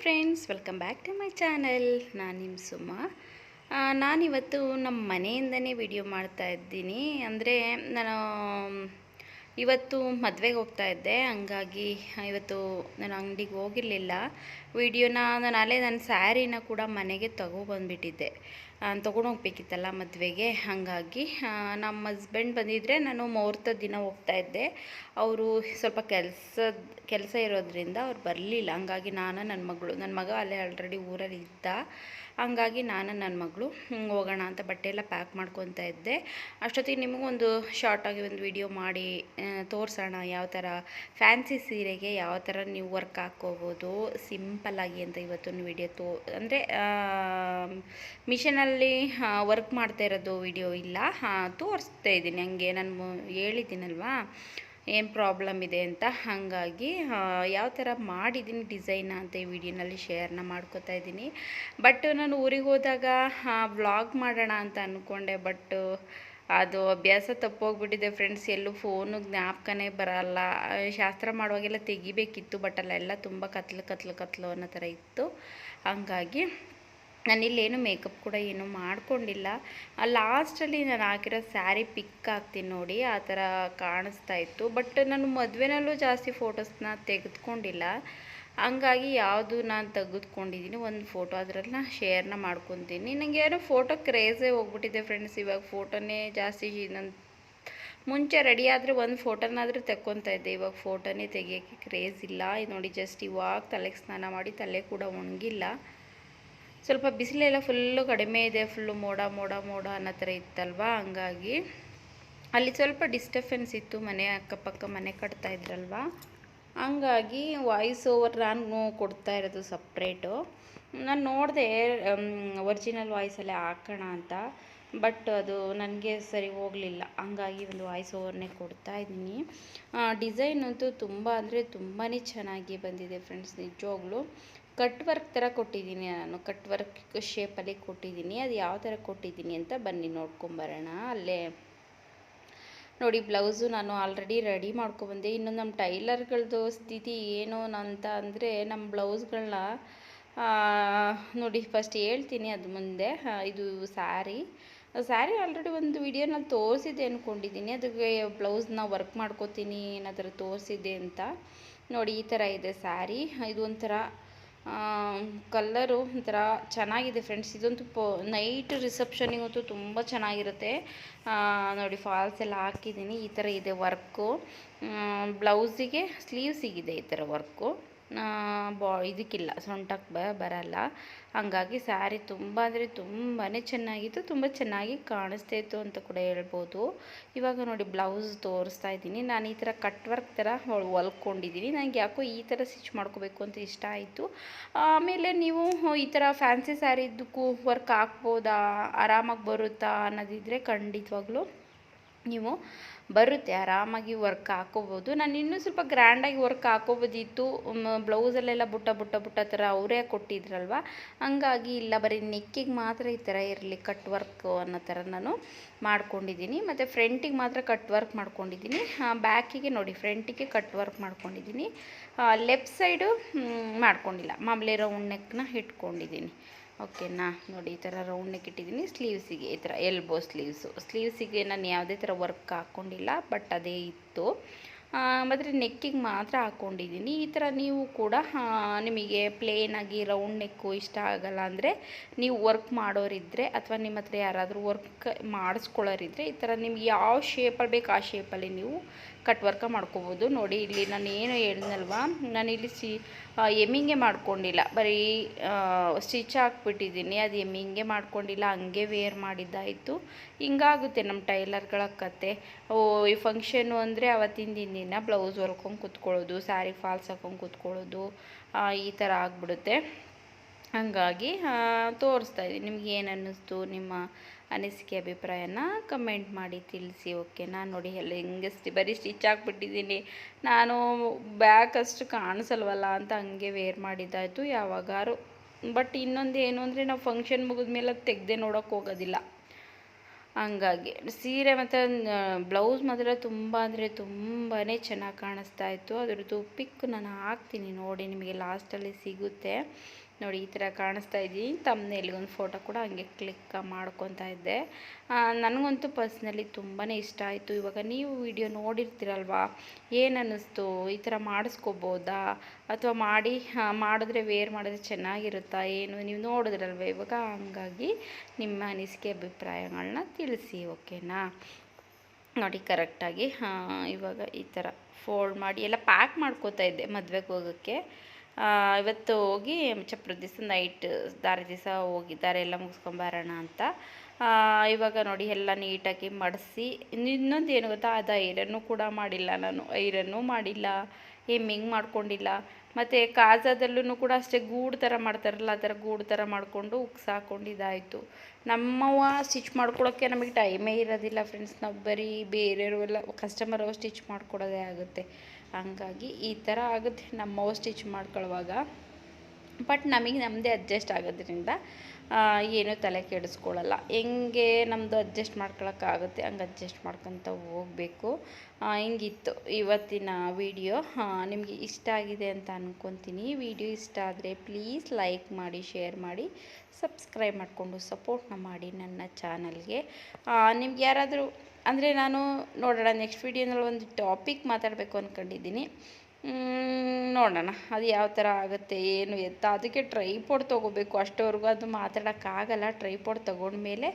Friends welcome back to my channel ನಾನು ನಿಮ್ಮ ಸುಮ್ಮ ನಾನಿವತ್ತು ನಮ್ಮ ಮನೆಯಿಂದನೇ ವಿಡಿಯೋ ಮಾಡ್ತಾ ಇದ್ದೀನಿ. ಅಂದರೆ ನಾನು, ಇವತ್ತು ಮದುವೆಗೆ ಹೋಗ್ತಾ ಇದ್ದೆ. ಹಂಗಾಗಿ ಇವತ್ತು ನಾನು ಅಂಗಡಿಗೆ ಹೋಗಿರಲಿಲ್ಲ. ವಿಡಿಯೋನ ನಾನು ಅಲ್ಲೇ ನನ್ನ ಸ್ಯಾರಿನ ಕೂಡ ಮನೆಗೆ ತಗೊಬಂದ್ಬಿಟ್ಟಿದ್ದೆ ತೊಗೊಂಡು ಹೋಗ್ಬೇಕಿತ್ತಲ್ಲ ಮದುವೆಗೆ. ಹಾಗಾಗಿ ನಮ್ಮ ಹಸ್ಬೆಂಡ್ ಬಂದಿದ್ದರೆ ನಾನು ಮುಹೂರ್ತ ದಿನ ಹೋಗ್ತಾ ಇದ್ದೆ. ಅವರು ಸ್ವಲ್ಪ ಕೆಲಸದ, ಕೆಲಸ ಇರೋದ್ರಿಂದ ಅವ್ರು ಬರಲಿಲ್ಲ. ಹಂಗಾಗಿ ನಾನು ನನ್ನ ಮಗಳು ನನ್ನ ಮಗ ಅಲ್ಲೇ ಆಲ್ರೆಡಿ ಊರಲ್ಲಿ ಇದ್ದ. ಹಂಗಾಗಿ ನಾನು ನನ್ನ ಮಗಳು ಹೋಗೋಣ ಅಂತ ಬಟ್ಟೆ ಎಲ್ಲ ಪ್ಯಾಕ್ ಮಾಡ್ಕೊತಾ ಇದ್ದೆ. ಅಷ್ಟೊತ್ತಿಗೆ ನಿಮಗೊಂದು ಶಾರ್ಟಾಗಿ ಒಂದು ವಿಡಿಯೋ ಮಾಡಿ ತೋರಿಸೋಣ ಯಾವ ಥರ ಫ್ಯಾನ್ಸಿ ಸೀರೆಗೆ ಯಾವ ಥರ ನೀವು ವರ್ಕ್ ಹಾಕ್ಕೋಬೋದು ಸಿಂಪಲ್ಲಾಗಿ ಅಂತ ಇವತ್ತೊಂದು ವಿಡಿಯೋ ತೋ, ಅಂದರೆ ಮಿಷನಲ್ಲಿ ವರ್ಕ್ ಮಾಡ್ತಾ ಇರೋದು ವಿಡಿಯೋ ಇಲ್ಲ. ತೋರಿಸ್ತಾ ಇದ್ದೀನಿ. ಹಂಗೆ ನಾನು ಹೇಳಿದ್ದೀನಲ್ವಾ? ಏನು ಪ್ರಾಬ್ಲಮ್ ಇದೆ ಅಂತ? ಹಾಗಾಗಿ ಯಾವ ಥರ ಮಾಡಿದ್ದೀನಿ ಡಿಸೈನ್ ಅಂತ ಈ ವಿಡಿಯೋನಲ್ಲಿ ಶೇರ್ನ ಮಾಡ್ಕೋತಾ ಇದ್ದೀನಿ. ಬಟ್ ನಾನು ಊರಿಗೆ ಹೋದಾಗ ವ್ಲಾಗ್ ಮಾಡೋಣ ಅಂತ ಅಂದ್ಕೊಂಡೆ ಬಟ್ ಅದು ಅಭ್ಯಾಸ ತಪ್ಪೋಗ್ಬಿಟ್ಟಿದೆ ಫ್ರೆಂಡ್ಸ್ ಎಲ್ಲೂ ಫೋನು ಜ್ಞಾಪಕನೇ ಬರಲ್ಲ. ಶಾಸ್ತ್ರ ಮಾಡುವಾಗೆಲ್ಲ ತೆಗಿಬೇಕಿತ್ತು. ಬಟ್ ಅಲ್ಲೆಲ್ಲ ತುಂಬ ಕತ್ಲು ಕತ್ಲು ಕತ್ಲು ಅನ್ನೋ ಥರ ಇತ್ತು. ಹಂಗಾಗಿ ನಾನಿಲ್ಲೇನು ಮೇಕಪ್ ಕೂಡ ಏನು ಮಾಡ್ಕೊಂಡಿಲ್ಲ. ಲಾಸ್ಟಲ್ಲಿ ನಾನು ಹಾಕಿರೋ ಸ್ಯಾರಿ ಪಿಕ್ ಹಾಕ್ತೀನಿ ನೋಡಿ, ಆ ಥರ ಕಾಣಿಸ್ತಾ ಇತ್ತು. ಬಟ್ ನಾನು ಮದುವೆನಲ್ಲೂ ಜಾಸ್ತಿ ಫೋಟೋಸ್ನ ತೆಗೆದುಕೊಂಡಿಲ್ಲ. ಹಂಗಾಗಿ ಯಾವುದು ನಾನು ತೆಗೆದುಕೊಂಡಿದ್ದೀನಿ ಒಂದು ಫೋಟೋ ಅದರಲ್ಲಿ ನಾನು ಶೇರ್ನ ಮಾಡ್ಕೊತೀನಿ. ನನಗೆ ಏನೋ ಫೋಟೋ ಕ್ರೇಜೇ ಹೋಗ್ಬಿಟ್ಟಿದೆ ಫ್ರೆಂಡ್ಸ್ ಇವಾಗ ಫೋಟೋನೇ ಜಾಸ್ತಿ ನನ್ನ ಮುಂಚೆ ರೆಡಿ ಆದರೆ ಒಂದು ಫೋಟೋನಾದರೂ ತೆಕ್ಕೊತಾ ಇದ್ದೆ. ಇವಾಗ ಫೋಟೋನೇ ತೆಗಿಯೋಕ್ಕೆ ಕ್ರೇಜ್ ಇಲ್ಲ. ನೋಡಿ ಜಸ್ಟ್ ಇವಾಗ ತಲೆಗೆ ಸ್ನಾನ ಮಾಡಿ ತಲೆ ಕೂಡ ಒಣಗಿಲ್ಲ. ಸ್ವಲ್ಪ ಬಿಸಿಲೆಲ್ಲ ಫುಲ್ಲು ಕಡಿಮೆ ಇದೆ ಫುಲ್ಲು ಮೋಡ ಮೋಡ ಮೋಡ ಅನ್ನೋ ಥರ ಇತ್ತಲ್ವಾ? ಹಂಗಾಗಿ ಅಲ್ಲಿ ಸ್ವಲ್ಪ ಡಿಸ್ಟರ್ಬೆನ್ಸ್ ಇತ್ತು, ಮನೆ ಅಕ್ಕಪಕ್ಕ ಮನೆ ಕಟ್ತಾ ಇದ್ರಲ್ವಾ? ಹಂಗಾಗಿ ವಾಯ್ಸ್ ಓವರ್ ನಾನು ಕೊಡ್ತಾ ಇರೋದು ಸಪ್ರೇಟು ನಾನು ನೋಡಿದೆ ಒರಿಜಿನಲ್ ವಾಯ್ಸಲ್ಲೇ ಹಾಕೋಣ ಅಂತ ಬಟ್ ಅದು ನನಗೆ ಸರಿ ಹೋಗಲಿಲ್ಲ. ಹಂಗಾಗಿ ಒಂದು ವಾಯ್ಸ್ ಓವರ್ನೇ ಕೊಡ್ತಾ ಇದ್ದೀನಿ. ಡಿಸೈನ್ ಅಂತೂ ತುಂಬ ಅಂದರೆ ತುಂಬಾ ಚೆನ್ನಾಗಿ ಬಂದಿದೆ ಫ್ರೆಂಡ್ಸ್ ನಿಜವಾಗ್ಲೂ. ಕಟ್ ವರ್ಕ್ ಥರ ಕೊಟ್ಟಿದ್ದೀನಿ ನಾನು. ಕಟ್ ವರ್ಕ್ ಶೇಪಲ್ಲಿ ಕೊಟ್ಟಿದ್ದೀನಿ. ಅದು ಯಾವ ಥರ ಕೊಟ್ಟಿದ್ದೀನಿ ಅಂತ ಬನ್ನಿ ನೋಡ್ಕೊಂಬರೋಣ ಅಲ್ಲೇ ನೋಡಿ ಬ್ಲೌಸು ನಾನು ಆಲ್ರೆಡಿ ರೆಡಿ ಮಾಡ್ಕೊಬಂದೆ ಇನ್ನು ನಮ್ಮ ಟೈಲರ್ಗಳದ್ದು ಸ್ಥಿತಿ ಏನು ಅಂತ ಅಂದರೆ ನಮ್ಮ ಬ್ಲೌಸ್ಗಳನ್ನ ನೋಡಿ ಫಸ್ಟ್ ಹೇಳ್ತೀನಿ ಅದು ಮುಂದೆ. ಇದು ಸ್ಯಾರಿ ಸ್ಯಾರಿ ಆಲ್ರೆಡಿ ಒಂದು ವಿಡಿಯೋನಲ್ಲಿ ತೋರಿಸಿದ್ದೆ ಅಂದ್ಕೊಂಡಿದ್ದೀನಿ ಅದಕ್ಕೆ ಬ್ಲೌಸ್ನ ವರ್ಕ್ ಮಾಡ್ಕೋತೀನಿ ಏನಾದರೂ ತೋರಿಸಿದೆ ಅಂತ. ನೋಡಿ ಈ ಥರ ಇದೆ ಸ್ಯಾರಿ ಇದು ಒಂಥರ ಕಲ್ಲರು ಒಂಥರ ಚೆನ್ನಾಗಿದೆ ಫ್ರೆಂಡ್ಸ್ ಇದಂತೂ ಪ ನೈಟ್ ರಿಸೆಪ್ಷನಿಗಂತೂ ತುಂಬ ಚೆನ್ನಾಗಿರುತ್ತೆ. ನೋಡಿ ಫಾಲ್ಸ್ ಎಲ್ಲ ಹಾಕಿದ್ದೀನಿ. ಈ ಥರ ಇದೆ ವರ್ಕು ಬ್ಲೌಸಿಗೆ ಸ್ಲೀವ್ಸಿಗಿದೆ ಈ ಥರ ವರ್ಕು ಬಾ ಇದಕ್ಕಿಲ್ಲ, ಸೊಂಟಕ್ಕೆ ಬರಲ್ಲ. ಹಾಗಾಗಿ ಸ್ಯಾರಿ ತುಂಬ ಅಂದರೆ ತುಂಬಾ ಚೆನ್ನಾಗಿತ್ತು, ತುಂಬ ಚೆನ್ನಾಗಿ ಕಾಣಿಸ್ತಾ ಇತ್ತು ಅಂತ ಕೂಡ ಹೇಳ್ಬೋದು. ಇವಾಗ ನೋಡಿ ಬ್ಲೌಸ್ ತೋರಿಸ್ತಾ ಇದ್ದೀನಿ. ನಾನು ಈ ಥರ ಕಟ್ ವರ್ಕ್ ಥರ ಹೊಲ್- ಹೊಲ್ಕೊಂಡಿದ್ದೀನಿ. ನನಗೆ ಯಾಕೋ ಈ ಥರ ಸ್ಟಿಚ್ ಮಾಡ್ಕೋಬೇಕು ಅಂತ ಇಷ್ಟ ಆಯಿತು. ಆಮೇಲೆ ನೀವು ಈ ಥರ ಫ್ಯಾನ್ಸಿ ಸ್ಯಾರಿದ್ದಕ್ಕೂ ವರ್ಕ್ ಹಾಕ್ಬೋದಾ? ಆರಾಮಾಗಿ ಬರುತ್ತಾ ಅನ್ನೋದಿದ್ರೆ ಖಂಡಿತವಾಗ್ಲೂ ನೀವು ಬರುತ್ತೆ, ಆರಾಮಾಗಿ ವರ್ಕ್ ಹಾಕೋಬೋದು. ನಾನು ಇನ್ನೂ ಸ್ವಲ್ಪ ಗ್ರ್ಯಾಂಡಾಗಿ ವರ್ಕ್ ಹಾಕೋಬೋದಿತ್ತು. ಬ್ಲೌಸಲ್ಲೆಲ್ಲ ಬುಟ್ಟ ಬುಟ್ಟ ಬುಟ್ಟ ಥರ ಅವರೇ ಕೊಟ್ಟಿದ್ರಲ್ವ? ಹಂಗಾಗಿ ಇಲ್ಲ, ಬರೀ ನೆಕ್ಕಿಗೆ ಮಾತ್ರ ಈ ಥರ ಇರಲಿ ಕಟ್ ವರ್ಕ್ ಅನ್ನೋ ಥರ ನಾನು ಮಾಡ್ಕೊಂಡಿದ್ದೀನಿ. ಮತ್ತು ಫ್ರಂಟಿಗೆ ಮಾತ್ರ ಕಟ್ ವರ್ಕ್ ಮಾಡ್ಕೊಂಡಿದ್ದೀನಿ. ಬ್ಯಾಕಿಗೆ ನೋಡಿ ಫ್ರಂಟಿಗೆ ಕಟ್ ವರ್ಕ್ ಮಾಡ್ಕೊಂಡಿದ್ದೀನಿ. ಲೆಫ್ಟ್ ಸೈಡು ಮಾಡ್ಕೊಂಡಿಲ್ಲ. ಮಾಮೂಲಿ ರೌಂಡ್ ನೆಕ್ನ ಇಟ್ಕೊಂಡಿದ್ದೀನಿ. ಓಕೆನಾ ನೋಡಿ ಈ ಥರ ರೌಂಡ್ ನೆಕ್ ಇಟ್ಟಿದ್ದೀನಿ ಸ್ಲೀವ್ಸಿಗೆ ಈ ಥರ ಎಲ್ಬೋ ಸ್ಲೀವ್ಸು ಸ್ಲೀವ್ಸಿಗೆ ನಾನು ಯಾವುದೇ ಥರ ವರ್ಕ್ ಹಾಕ್ಕೊಂಡಿಲ್ಲ ಬಟ್ ಅದೇ ಇತ್ತು. ಮತ್ತು ನೆಕ್ಕಿಗೆ ಮಾತ್ರ ಹಾಕ್ಕೊಂಡಿದ್ದೀನಿ ಈ ಥರ ನೀವು ಕೂಡ ನಿಮಗೆ ಪ್ಲೇನಾಗಿ ರೌಂಡ್ ನೆಕ್ಕು ಇಷ್ಟ ಆಗಲ್ಲ ಅಂದರೆ ನೀವು ವರ್ಕ್ ಮಾಡೋರಿದ್ದರೆ ಅಥವಾ ನಿಮ್ಮ ಹತ್ರ ಯಾರಾದರೂ ವರ್ಕ್ ಮಾಡಿಸ್ಕೊಳ್ಳೋರಿದ್ದರೆ ಈ ಥರ ನಿಮ್ಗೆ ಯಾವ ಶೇಪಲ್ಲಿ ಬೇಕು ಆ ಶೇಪಲ್ಲಿ ನೀವು ಕಟ್ ವರ್ಕ ಮಾಡ್ಕೋಬೋದು. ನೋಡಿ, ಇಲ್ಲಿ ನಾನು ಏನು ಹೇಳಿದ್ನಲ್ವಾ ನಾನು ಇಲ್ಲಿ ಸಿ ಎಮ್ಮಿಂಗೆ ಮಾಡ್ಕೊಂಡಿಲ್ಲ. ಬರೀ ಸ್ಟಿಚ್ ಹಾಕ್ಬಿಟ್ಟಿದ್ದೀನಿ. ಅದು ಎಮ್ಮಿಂಗೆ ಮಾಡ್ಕೊಂಡಿಲ್ಲ, ಹಂಗೆ ವೇರ್ ಮಾಡಿದ್ದಾಯಿತು. ಹಿಂಗಾಗುತ್ತೆ ನಮ್ಮ ಟೈಲರ್ಗಳ ಕತೆ. ಓ, ಈ ಫಂಕ್ಷನು ಅಂದರೆ ಅವತ್ತಿನ ದಿನ ಬ್ಲೌಸ್ ಹೊಲ್ಕೊಂಡು ಕೂತ್ಕೊಳ್ಳೋದು, ಸ್ಯಾರಿ ಫಾಲ್ಸ್ ಹಾಕೊಂಡು ಕೂತ್ಕೊಳ್ಳೋದು ಈ ಥರ ಆಗಿಬಿಡುತ್ತೆ. ಹಾಗಾಗಿ ತೋರಿಸ್ತಾ ಇದ್ದೀನಿ. ನಿಮ್ಗೆ ಏನು ಅನ್ನಿಸ್ತು, ನಿಮ್ಮ ಅನಿಸಿಕೆ ಅಭಿಪ್ರಾಯನ ಕಮೆಂಟ್ ಮಾಡಿ ತಿಳಿಸಿ ಓಕೆನಾ ನೋಡಿ ಎಲ್ಲ ಹಿಂಗೆ ಸ್ಟಿ, ಬರೀ ಸ್ಟಿಚ್ ಹಾಕ್ಬಿಟ್ಟಿದ್ದೀನಿ ನಾನು ಬ್ಯಾಕ್ ಅಷ್ಟು ಕಾಣಿಸಲ್ವಲ್ಲ ಅಂತ ಹಂಗೆ ವೇರ್ ಮಾಡಿದ್ದಾಯಿತು ಯಾವಾಗಾರು. ಬಟ್ ಇನ್ನೊಂದು ಏನು ಅಂದರೆ, ನಾವು ಫಂಕ್ಷನ್ ಮುಗಿದ್ಮೇಲೆ ಅದು ತೆಗೆದೇ ನೋಡೋಕೆ ಹೋಗೋದಿಲ್ಲ. ಹಂಗಾಗಿ. ಸೀರೆ ಮತ್ತು ಬ್ಲೌಸ್ ಮಾತ್ರ ತುಂಬ ಅಂದರೆ ತುಂಬಾ ಚೆನ್ನಾಗಿ ಕಾಣಿಸ್ತಾ ಇತ್ತು. ಅದರದ್ದು ಪಿಕ್ ನಾನು ಹಾಕ್ತೀನಿ ನೋಡಿ, ನಿಮಗೆ ಲಾಸ್ಟಲ್ಲಿ ಸಿಗುತ್ತೆ. ನೋಡಿ, ಈ ಥರ ಕಾಣಿಸ್ತಾ ಇದ್ದೀನಿ ಒಂದು ಫೋಟೋ ಕೂಡ ಹಂಗೆ ಕ್ಲಿಕ್ ಮಾಡ್ಕೊತಾ ಇದ್ದೆ. ನನಗಂತೂ ಪರ್ಸ್ನಲಿ ತುಂಬಾ ಇಷ್ಟ ಆಯಿತು. ಇವಾಗ ನೀವು ವಿಡಿಯೋ ನೋಡಿರ್ತೀರಲ್ವಾ? ಏನು ಅನ್ನಿಸ್ತು ಈ ಥರ ಮಾಡಿಸ್ಕೋಬೋದಾ? ಅಥವಾ ಮಾಡಿ ಮಾಡಿದ್ರೆ ವೇರ್ ಮಾಡಿದ್ರೆ ಚೆನ್ನಾಗಿರುತ್ತಾ? ಏನು? ನೀವು ನೋಡಿದ್ರಲ್ವ? ಇವಾಗ ಹಂಗಾಗಿ ನಿಮ್ಮ ಅನಿಸಿಕೆ ಅಭಿಪ್ರಾಯಗಳನ್ನ ತಿಳಿಸಿ ಓಕೆನಾ ನೋಡಿ ಕರೆಕ್ಟಾಗಿ ಇವಾಗ ಈ ಥರ ಫೋಲ್ಡ್ ಮಾಡಿ ಎಲ್ಲ ಪ್ಯಾಕ್ ಮಾಡ್ಕೋತಾ ಇದ್ದೆ ಮದುವೆಗೆ ಹೋಗೋಕ್ಕೆ. ಇವತ್ತು ಹೋಗಿ ಚಪ್ರ ದಿವಸ ನೈಟ್ ದಾರಿ ದಿವಸ ಹೋಗಿ ದಾರೆ ಎಲ್ಲ ಮುಗಿಸ್ಕೊಂಬರೋಣ ಅಂತ. ಇವಾಗ ನೋಡಿ ಎಲ್ಲ ನೀಟಾಗಿ ಮಡಿಸಿ. ಇನ್ನೊಂದು ಏನು ಗೊತ್ತಾ? ಅದು ಐರನ್ನು ಕೂಡ ಮಾಡಿಲ್ಲ ನಾನು. ಐರನ್ನು ಮಾಡಿಲ್ಲ, ಹೆಮ್ಮಿಂಗ್ ಮಾಡ್ಕೊಂಡಿಲ್ಲ. ಮತ್ತು ಕಾಜದಲ್ಲೂ ಕೂಡ ಅಷ್ಟೇ ಗೂಡು ಥರ ಮಾಡ್ತಾರಲ್ಲ, ಆ ಥರ ಗೂಡು ಥರ ಮಾಡಿಕೊಂಡು ಉಕ್ಸ್ ಹಾಕ್ಕೊಂಡು ಇದಾಯಿತು. ನಮ್ಮವ ಸ್ಟಿಚ್ ಮಾಡ್ಕೊಳೋಕ್ಕೆ ನಮಗೆ ಟೈಮೇ ಇರೋದಿಲ್ಲ ಫ್ರೆಂಡ್ಸ್. ನಾವು ಬರೀ ಬೇರೆಯವರೆಲ್ಲ ಕಸ್ಟಮರ್ ಸ್ಟಿಚ್ ಮಾಡ್ಕೊಡೋದೇ ಆಗುತ್ತೆ. ಹಂಗಾಗಿ ಈ ಥರ ಆಗುತ್ತೆ ನಮ್ಮವ ಸ್ಟಿಚ್ ಮಾಡ್ಕೊಳ್ಳುವಾಗ. ಬಟ್ ನಮಗೆ ನಮ್ಮದೇ ಅಡ್ಜಸ್ಟ್ ಆಗೋದ್ರಿಂದ ಏನೂ ತಲೆ ಕೆಡಿಸ್ಕೊಳ್ಳಲ್ಲ. ಹೆಂಗೆ ನಮ್ಮದು ಅಡ್ಜಸ್ಟ್ ಮಾಡ್ಕೊಳಕ್ಕಾಗುತ್ತೆ, ಹಂಗೆ ಅಡ್ಜಸ್ಟ್ ಮಾಡ್ಕೊತ ಹೋಗಬೇಕು. ಹಿಂಗಿತ್ತು ಇವತ್ತಿನ ವಿಡಿಯೋ ನಿಮಗೆ ಇಷ್ಟ ಆಗಿದೆ ಅಂತ ಅಂದ್ಕೊತೀನಿ ವಿಡಿಯೋ ಇಷ್ಟ ಆದರೆ ಪ್ಲೀಸ್ ಲೈಕ್ ಮಾಡಿ ಶೇರ್ ಮಾಡಿ ಸಬ್ಸ್ಕ್ರೈಬ್ ಮಾಡಿಕೊಂಡು ಸಪೋರ್ಟ್ನ ಮಾಡಿ ನನ್ನ ಚಾನಲ್ಗೆ ನಿಮ್ಗೆ ಯಾರಾದರೂ, ಅಂದರೆ ನಾನು ನೋಡೋಣ ನೆಕ್ಸ್ಟ್ ವೀಡಿಯೋನಲ್ಲಿ ಒಂದು ಟಾಪಿಕ್ ಮಾತಾಡಬೇಕು ಅಂದ್ಕೊಂಡಿದ್ದೀನಿ ನೋಡೋಣ. ಅದು ಯಾವ ಥರ ಆಗುತ್ತೆ, ಏನು ಎತ್ತ, ಅದಕ್ಕೆ ಟ್ರೈಪೋಡ್ ತೊಗೋಬೇಕು. ಅಷ್ಟವರೆಗೂ ಅದು ಮಾತಾಡೋಕ್ಕಾಗಲ್ಲ. ಟ್ರೈಪೋಡ್ ತೊಗೊಂಡ್ಮೇಲೆ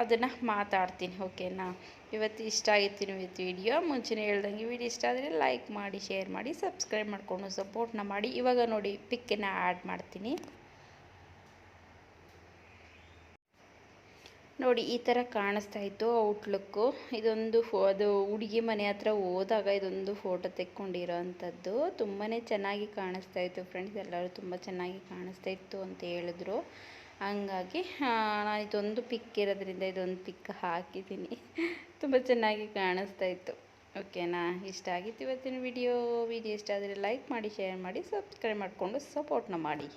ಅದನ್ನು ಮಾತಾಡ್ತೀನಿ, ಓಕೆನಾ? ಇವತ್ತು ಇಷ್ಟ ಆಗಿತ್ತು ಇವತ್ತು ವಿಡಿಯೋ. ಮುಂಚೆನೇ ಹೇಳ್ದಂಗೆ ವಿಡಿಯೋ ಇಷ್ಟ ಆದರೆ ಲೈಕ್ ಮಾಡಿ ಶೇರ್ ಮಾಡಿ ಸಬ್ಸ್ಕ್ರೈಬ್ ಮಾಡಿಕೊಂಡು ಸಪೋರ್ಟ್ನ ಮಾಡಿ. ಇವಾಗ ನೋಡಿ ಪಿಕ್ಕನ್ನು ಆ್ಯಡ್ ಮಾಡ್ತೀನಿ. ನೋಡಿ, ಈ ಥರ ಕಾಣಿಸ್ತಾ ಇತ್ತು ಔಟ್ಲುಕ್ಕು ಇದೊಂದು ಫೋ, ಅದು ಹುಡುಗಿ ಮನೆ ಹತ್ರ ಹೋದಾಗ ಇದೊಂದು ಫೋಟೋ ತೆಕ್ಕೊಂಡಿರೋ ಅಂಥದ್ದು ತುಂಬಾ ಚೆನ್ನಾಗಿ ಕಾಣಿಸ್ತಾ ಇತ್ತು ಫ್ರೆಂಡ್ಸ್ ಎಲ್ಲರೂ ತುಂಬ ಚೆನ್ನಾಗಿ ಕಾಣಿಸ್ತಾ ಇತ್ತು ಅಂತ ಹೇಳಿದ್ರು. ಹಂಗಾಗಿ ನಾನು ಇದೊಂದು ಪಿಕ್ ಇರೋದ್ರಿಂದ ಇದೊಂದು ಪಿಕ್ ಹಾಕಿದ್ದೀನಿ. ತುಂಬ ಚೆನ್ನಾಗಿ ಕಾಣಿಸ್ತಾ ಇತ್ತು. ಓಕೆನಾ ಇಷ್ಟ ಆಗಿತ್ತು ಇವತ್ತಿನ ವಿಡಿಯೋ ವಿಡಿಯೋ ಇಷ್ಟ ಆದರೆ ಲೈಕ್ ಮಾಡಿ ಶೇರ್ ಮಾಡಿ ಸಬ್ಸ್ಕ್ರೈಬ್ ಮಾಡಿಕೊಂಡು ಸಪೋರ್ಟ್ನ ಮಾಡಿ.